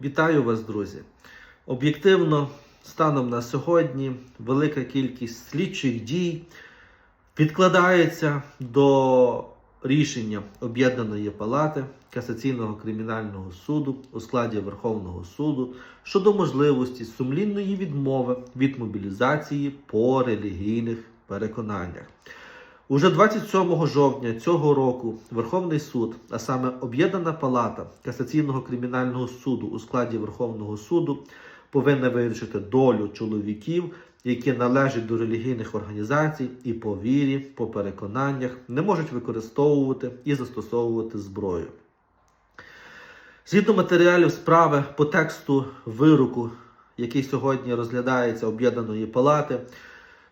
Вітаю вас, друзі! Об'єктивно, станом на сьогодні велика кількість слідчих дій відкладається до рішення Об'єднаної палати Касаційного кримінального суду у складі Верховного суду щодо можливості сумлінної відмови від мобілізації по релігійних переконаннях. Уже 27 жовтня цього року Верховний суд, а саме Об'єднана палата Касаційного кримінального суду у складі Верховного суду, повинна вирішити долю чоловіків, які належать до релігійних організацій і по вірі, по переконаннях не можуть використовувати і застосовувати зброю. Згідно матеріалів справи по тексту вироку, який сьогодні розглядається Об'єднаної палати,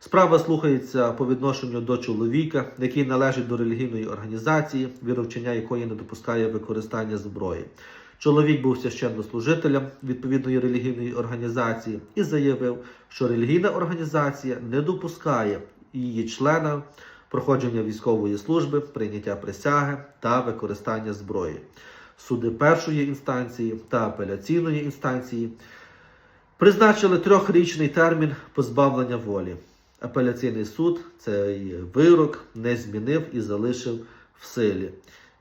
Справа слухається по відношенню до чоловіка, який належить до релігійної організації, віровчення якої не допускає використання зброї. Чоловік був священнослужителем відповідної релігійної організації і заявив, що релігійна організація не допускає її членам проходження військової служби, прийняття присяги та використання зброї. Суди першої інстанції та апеляційної інстанції призначили трьохрічний термін позбавлення волі. Апеляційний суд цей вирок не змінив і залишив в силі.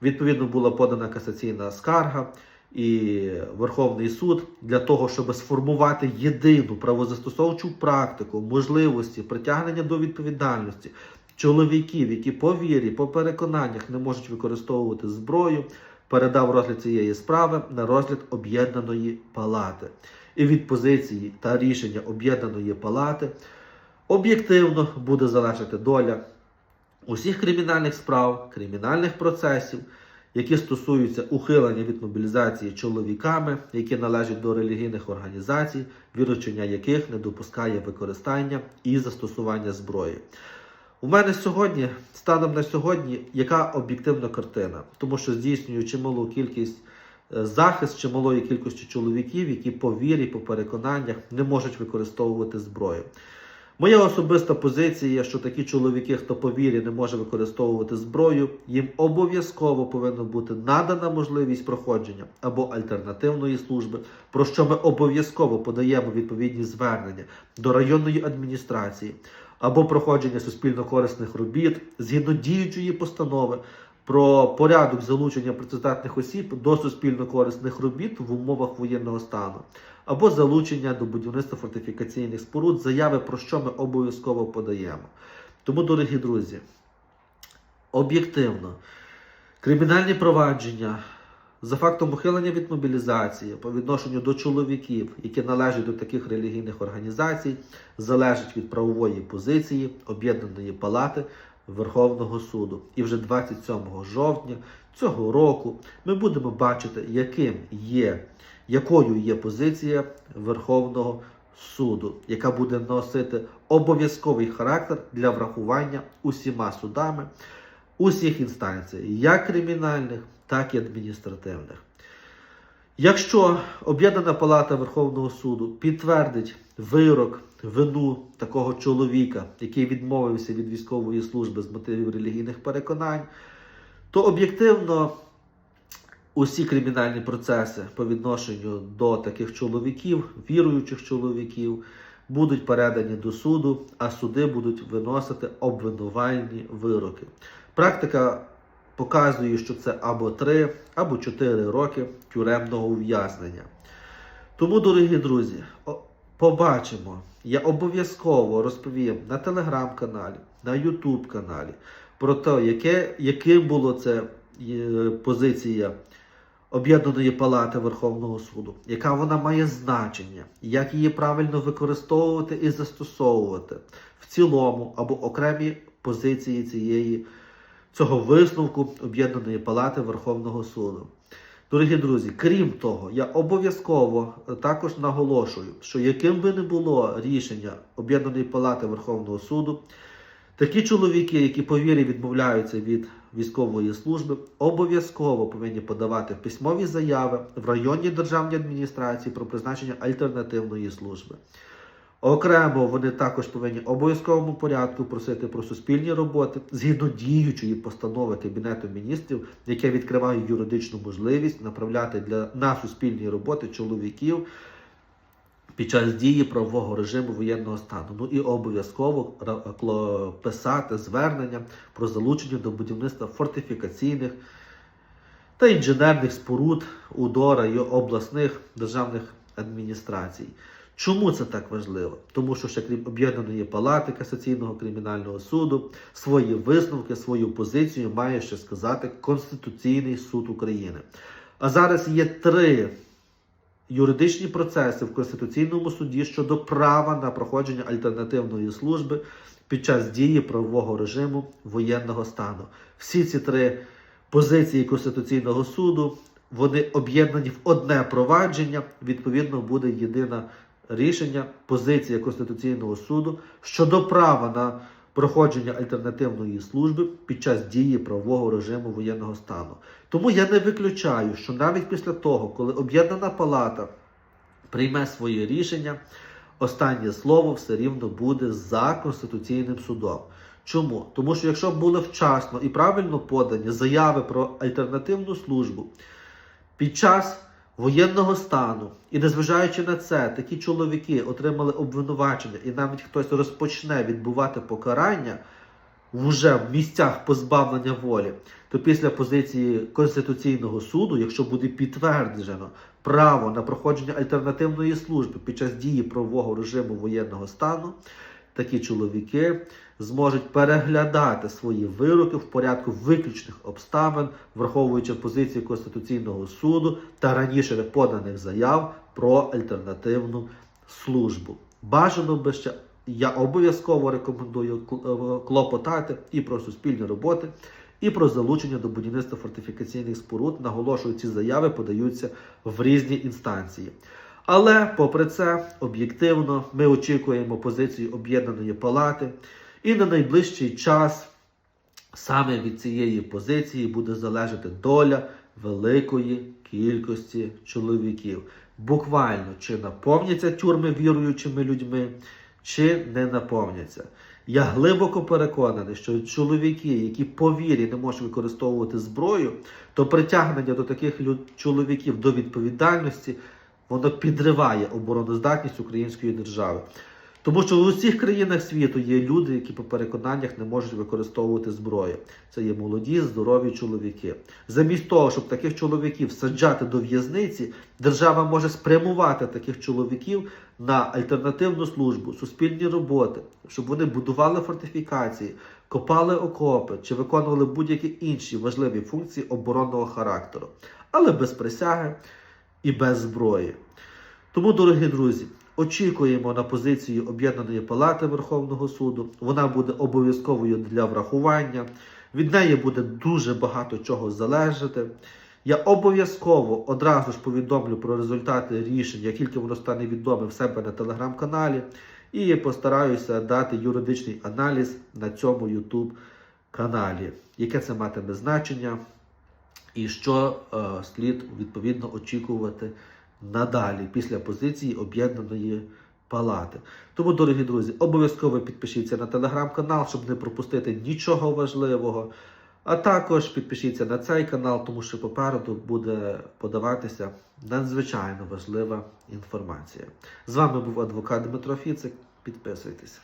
Відповідно, була подана касаційна скарга, і Верховний суд для того, щоб сформувати єдину правозастосовчу практику можливості притягнення до відповідальності чоловіків, які по вірі, по переконаннях не можуть використовувати зброю, передав розгляд цієї справи на розгляд об'єднаної палати. І від позиції та рішення об'єднаної палати об'єктивно буде залежати доля усіх кримінальних справ, кримінальних процесів, які стосуються ухилення від мобілізації чоловіками, які належать до релігійних організацій, віручення яких не допускає використання і застосування зброї. У мене сьогодні, станом на сьогодні, яка об'єктивна картина, тому що здійснюю чималу кількість е, захист чималої кількості чоловіків, які по вірі, по переконаннях не можуть використовувати зброю. Моя особиста позиція, що такі чоловіки, хто по не може використовувати зброю, їм обов'язково повинна бути надана можливість проходження або альтернативної служби, про що ми обов'язково подаємо відповідні звернення до районної адміністрації, або проходження суспільно-корисних робіт згідно діючої постанови про порядок залучення працездатних осіб до суспільно-корисних робіт в умовах воєнного стану, або залучення до будівництва фортифікаційних споруд, заяви про що ми обов'язково подаємо. Тому, дорогі друзі, об'єктивно, кримінальні провадження за фактом ухилення від мобілізації по відношенню до чоловіків, які належать до таких релігійних організацій, залежить від правової позиції Об'єднаної палати Верховного суду. І вже 27 жовтня цього року ми будемо бачити, яким є, якою є позиція Верховного суду, яка буде носити обов'язковий характер для врахування усіма судами усіх інстанцій, як кримінальних, так і адміністративних. Якщо Об'єднана палата Верховного суду підтвердить вирок, вину такого чоловіка, який відмовився від військової служби з мотивів релігійних переконань, то об'єктивно усі кримінальні процеси по відношенню до таких чоловіків, віруючих чоловіків, будуть передані до суду, а суди будуть виносити обвинувальні вироки. Практика показує, що це або 3, або 4 роки тюремного ув'язнення. Тому, дорогі друзі, побачимо. Я обов'язково розповім на телеграм-каналі, на Ютуб каналі про те, яке, яким було це е, позиція Об'єднаної палати Верховного суду, яка вона має значення, як її правильно використовувати і застосовувати в цілому або окремі позиції цієї цього висновку Об'єднаної палати Верховного суду. Дорогі друзі, крім того, я обов'язково також наголошую, що яким би не було рішення Об'єднаної палати Верховного суду, такі чоловіки, які по вірі відмовляються від військової служби, обов'язково повинні подавати письмові заяви в районній державній адміністрації про призначення альтернативної служби. Окремо вони також повинні обов'язковому порядку просити про суспільні роботи згідно діючої постанови Кабінету міністрів, яке відкриває юридичну можливість направляти для на суспільні роботи чоловіків під час дії правового режиму воєнного стану. Ну і обов'язково писати звернення про залучення до будівництва фортифікаційних та інженерних споруд УДОРа і обласних державних адміністрацій. Чому це так важливо? Тому що ще крім об'єднаної палати касаційного кримінального суду, свої висновки, свою позицію має ще сказати Конституційний суд України. А зараз є три юридичні процеси в Конституційному суді щодо права на проходження альтернативної служби під час дії правового режиму воєнного стану. Всі ці три позиції Конституційного суду вони об'єднані в одне провадження. Відповідно, буде єдине рішення, позиція Конституційного суду щодо права на проходження альтернативної служби під час дії правового режиму воєнного стану. Тому я не виключаю, що навіть після того, коли об'єднана палата прийме своє рішення, останнє слово все рівно буде за Конституційним судом. Чому? Тому що якщо були вчасно і правильно подані заяви про альтернативну службу під час воєнного стану, і незважаючи на це, такі чоловіки отримали обвинувачення, і навіть хтось розпочне відбувати покарання вже в місцях позбавлення волі, то після позиції Конституційного суду, якщо буде підтверджено право на проходження альтернативної служби під час дії правового режиму воєнного стану, такі чоловіки зможуть переглядати свої вироки в порядку виключних обставин, враховуючи позицію Конституційного суду та раніше поданих заяв про альтернативну службу. Бажано би ще я обов'язково рекомендую е, клопотати і про суспільні роботи, і про залучення до будівництва фортифікаційних споруд. Наголошую, ці заяви подаються в різні інстанції. Але, попри це, об'єктивно, ми очікуємо позицію об'єднаної палати, і на найближчий час саме від цієї позиції буде залежати доля великої кількості чоловіків. Буквально чи наповняться тюрми віруючими людьми, чи не наповняться. Я глибоко переконаний, що чоловіки, які по вірі не можуть використовувати зброю, то притягнення до таких чоловіків до відповідальності воно підриває обороноздатність української держави. Тому що в усіх країнах світу є люди, які по переконаннях не можуть використовувати зброю. Це є молоді, здорові чоловіки. Замість того, щоб таких чоловіків саджати до в'язниці, держава може спрямувати таких чоловіків на альтернативну службу, суспільні роботи, щоб вони будували фортифікації, копали окопи чи виконували будь-які інші важливі функції оборонного характеру, але без присяги і без зброї. Тому, дорогі друзі, очікуємо на позицію Об'єднаної палати Верховного суду. Вона буде обов'язковою для врахування. Від неї буде дуже багато чого залежати. Я обов'язково одразу ж повідомлю про результати рішень, як тільки воно стане відоме в себе на телеграм-каналі, і постараюся дати юридичний аналіз на цьому YouTube каналі, яке це матиме значення, і що е, слід відповідно очікувати надалі після позиції об'єднаної палати. Тому, дорогі друзі, обов'язково підпишіться на телеграм-канал, щоб не пропустити нічого важливого. А також підпишіться на цей канал, тому що попереду буде подаватися надзвичайно важлива інформація. З вами був адвокат Дмитро Фіцик. Підписуйтесь.